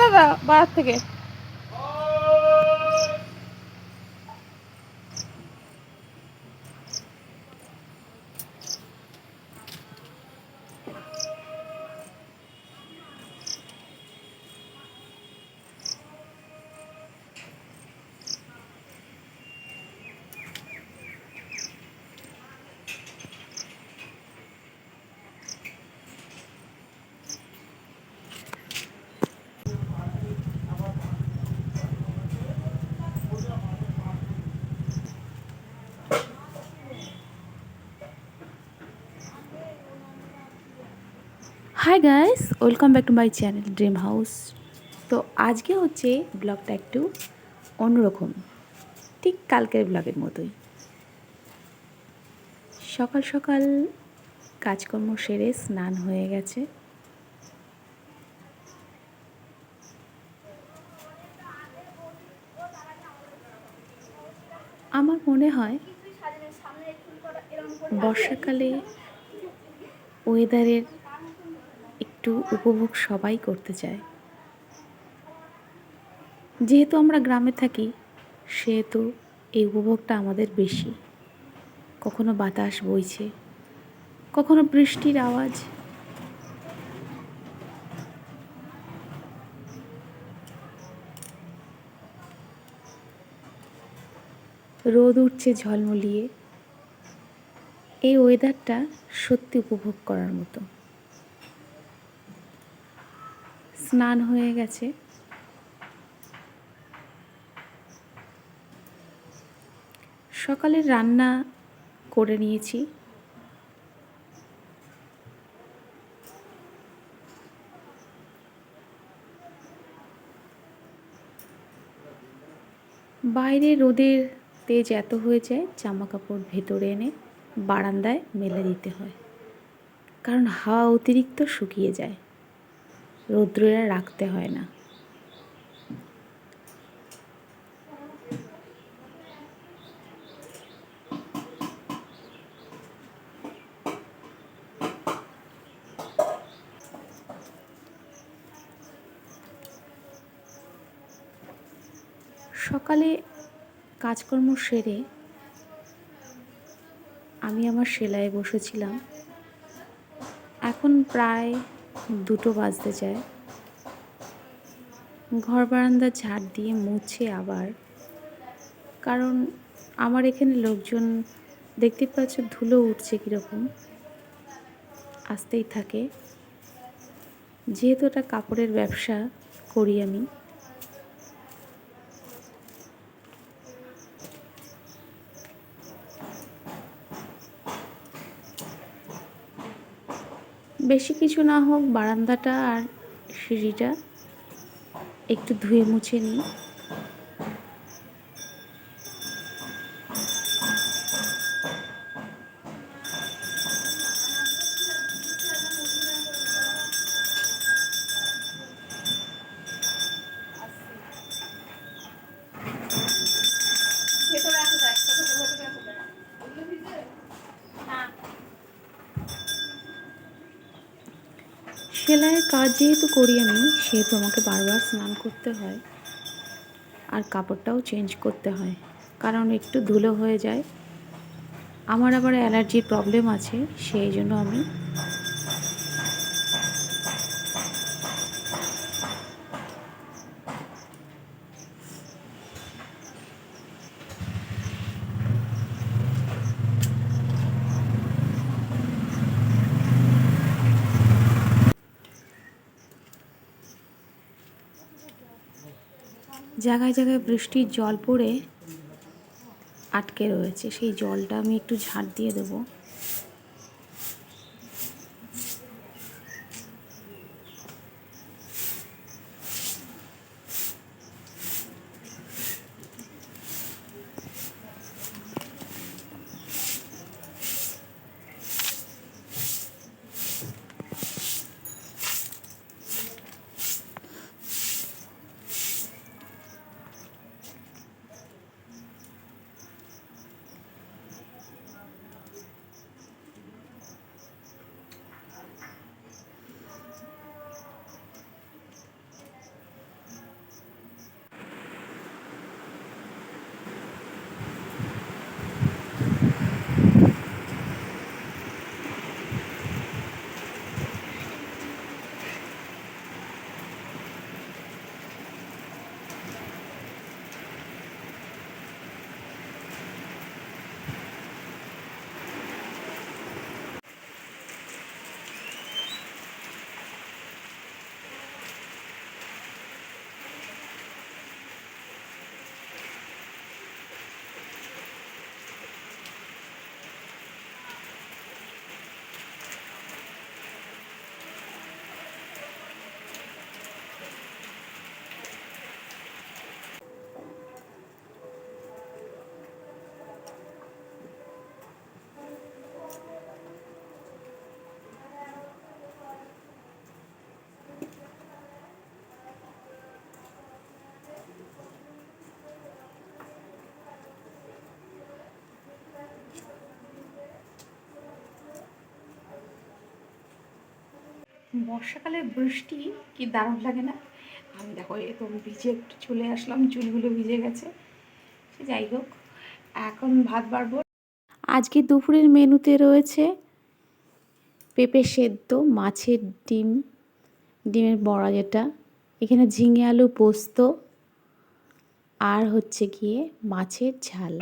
দাদা বাজার থেকে। Hi guys welcome back to my channel dream house তো আজকে হচ্ছে ব্লগটা একটু অন্যরকম, ঠিক কালকের ব্লগের মতোই। সকাল সকাল কাজকর্ম সেরে স্নান হয়ে গেছে। আমার মনে হয় বর্ষাকালে ওয়েদারের একটু উপভোগ সবাই করতে চায়। যেহেতু আমরা গ্রামে থাকি, সেহেতু এই উপভোগটা আমাদের বেশি। কখনো বাতাস বইছে, কখনো বৃষ্টির আওয়াজ। রোদ উঠছে ঝলমলিয়ে। এই ওয়েদারটা সত্যি উপভোগ করার মতো। স্নান হয়ে গেছে। সকালের রান্না করে নিয়েছি। বাইরে রোদের তেজ এত হয়ে যায় জামা কাপড় ভেতরে এনে বারান্দায় মেলে দিতে হয়। কারণ হাওয়া অতিরিক্ত শুকিয়ে যায়। রৌদ্রেরা রাখতে হয় না। সকালে কাজকর্ম সেরে আমি আমার সেলাইয়ে বসেছিলাম। এখন প্রায় দুটো বাজতে যায়। ঘর বারান্দা ঝাড় দিয়ে মুছে আবার। কারণ আমার এখানে লোকজন দেখতে পাচ্ছ ধুলো উঠছে কীরকম। আসতেই থাকে। যেহেতু এটা কাপড়ের ব্যবসা করি আমি। বেশি কিছু না হোক বারান্দাটা আর সিঁড়িটা একটু ধুয়ে মুছে নিই। সেলাইয়ের কাজ যেহেতু করি আমি, সেহেতু আমাকে বারবার স্নান করতে হয়। আর কাপড়টাও চেঞ্জ করতে হয়, কারণ একটু ধুলো হয়ে যায়। আমার আবার অ্যালার্জির প্রবলেম আছে, সেই জন্য আমি জায়গায় জায়গায় বৃষ্টির জল পড়ে আটকে রয়েছে সেই জলটা আমি একটু ঝাঁট দিয়ে দেবো। বর্ষাকালের বৃষ্টি কি দারুণ লাগে না? আমি দেখো এরকম ভিজে একটু চলে আসলাম, চুলগুলো ভিজে গেছে। সে যাই হোক, এখন ভাত বাড়বো। আজকে দুপুরের মেনুতে রয়েছে পেঁপে সেদ্ধ, মাছের ডিম, ডিমের বড়া যেটা। এখানে ঝিঙে আলু পোস্ত, আর হচ্ছে গিয়ে মাছের ঝাল।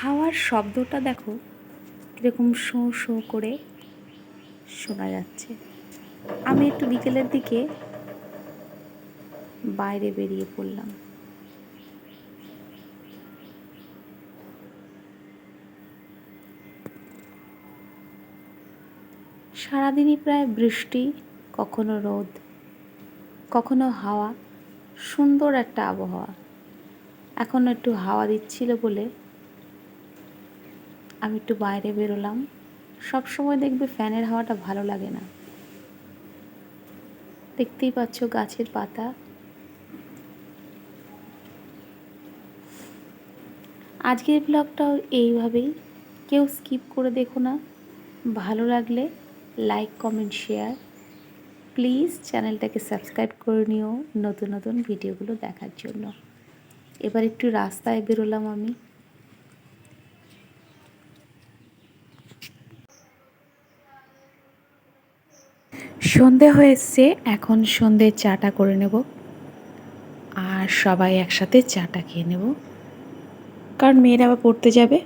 হাওয়ার শব্দটা দেখো কীরকম শো শো করে শোনা যাচ্ছে। আমি একটু বিকেলের দিকে বাইরে বেরিয়ে পড়লাম। সারাদিনই প্রায় বৃষ্টি, কখনো রোদ, কখনো হাওয়া, সুন্দর একটা আবহাওয়া। এখন একটু হাওয়া দিচ্ছিল বলে আমি একটু বাইরে বেরোলাম। সব সময় দেখবে ফ্যানের হাওয়াটা ভালো লাগে না। দেখতেই পাচ্ছ গাছের পাতা। আজকের ব্লগটাও এইভাবেই। কেউ স্কিপ করে দেখো না। ভালো লাগলে লাইক, কমেন্ট, শেয়ার। প্লিজ চ্যানেলটাকে সাবস্ক্রাইব করে নিও নতুন নতুন ভিডিওগুলো দেখার জন্য। এবার একটু রাস্তায় বেরোলাম আমি। সন্ধে হয়ে এসছে এখন সন্ধে চাটা করে নেব। আর সবাই একসাথে চাটা খেয়ে নেব। কারণ মেয়েরা আবার পড়তে যাবে।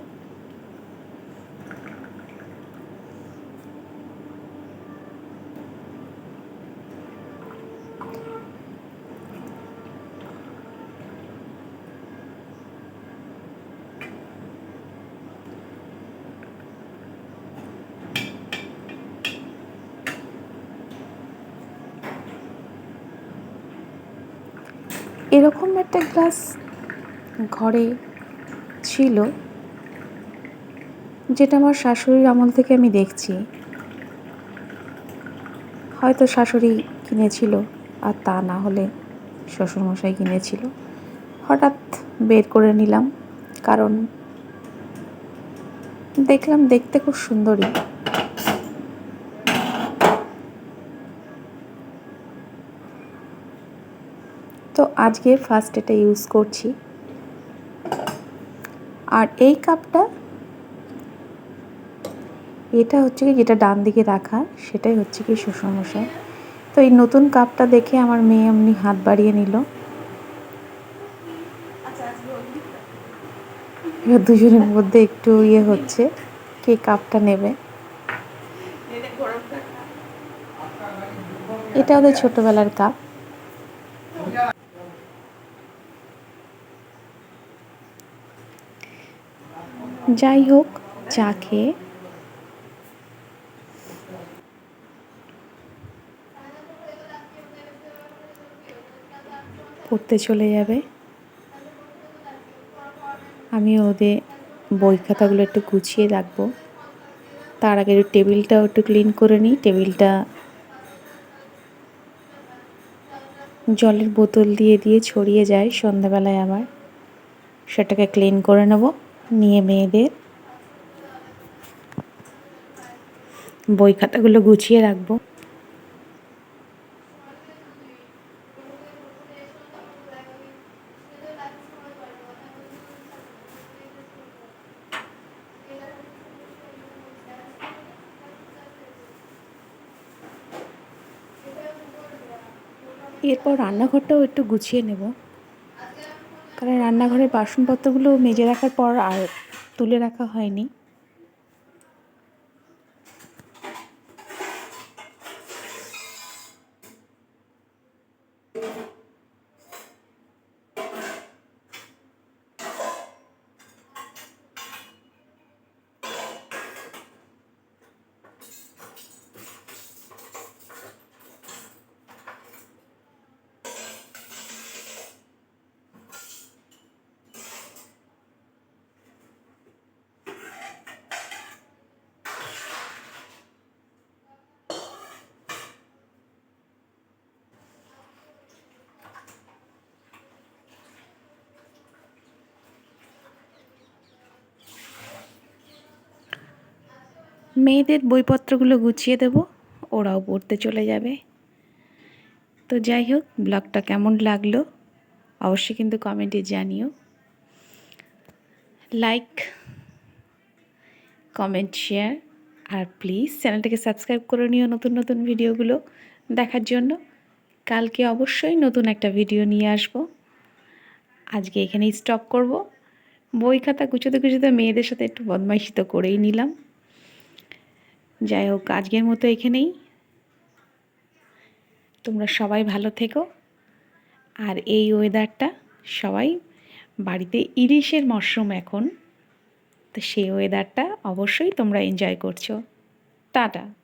এরকম একটা গ্লাস ঘরে ছিল যেটা আমার শাশুড়ির আমল থেকে আমি দেখছি। হয়তো শাশুড়ি কিনেছিল আর তা না হলে শ্বশুরমশাই কিনেছিল। হঠাৎ বের করে নিলাম, কারণ দেখলাম দেখতে খুব সুন্দরী তো আজকে ফার্স্ট এটা ইউজ করছি। আর এই কাপটা এটা হচ্ছে কি যেটা ডান দিকে রাখা, সেটাই হচ্ছে কি শ্বশুরমশাই। তো এই নতুন কাপটা দেখে আমার মেয়ে এমনি হাত বাড়িয়ে নিল। এবার দুজনের মধ্যে একটু ইয়ে হচ্ছে, কে কাপটা নেবে। এটা ওদের ছোটবেলার কাপ যাই হোক চা খেয়ে। পড়তে চলে যাবে। আমি ওদের বই খাতাগুলো একটু গুছিয়ে রাখব। তার আগে একটু টেবিলটাও একটু ক্লিন করে নিই। টেবিলটা জলের বোতল দিয়ে দিয়ে ছড়িয়ে যায় সন্ধ্যাবেলায় আবার। সেটাকে ক্লিন করে নেব। নিয়ে মেয়েদের। বই খাতাগুলো গুছিয়ে রাখব। এরপর রান্নাঘরটাও একটু গুছিয়ে নেব। রান্নাঘরের বাসনপত্রগুলো মেজে রাখার পর আর তুলে রাখা হয়নি। মেয়েদের বইপত্রগুলো গুছিয়ে দেব, ওরাও পড়তে চলে যাবে। তো যাই হোক, ব্লগটা কেমন লাগল অবশ্যই কিন্তু কমেন্টে জানিও। লাইক কমেন্ট শেয়ার আর প্লিজ চ্যানেলটাকে সাবস্ক্রাইব করে নিও নতুন নতুন ভিডিওগুলো দেখার জন্য। কালকে অবশ্যই নতুন একটা ভিডিও নিয়ে আসব। আজকে এখানেই স্টপ করব। বই খাতা গুছোতে গুছোতে মেয়েদের সাথে একটু বদমাইশি তো করেই নিলাম। যাই হোক, আজকের মতো এখানেই। তোমরা সবাই ভালো থেকো। আর এই ওয়েদারটা সবাই বাড়িতে ইলিশের মশরুম এখন। তো সেই ওয়েদারটা অবশ্যই তোমরা এনজয় করছ। টাটা।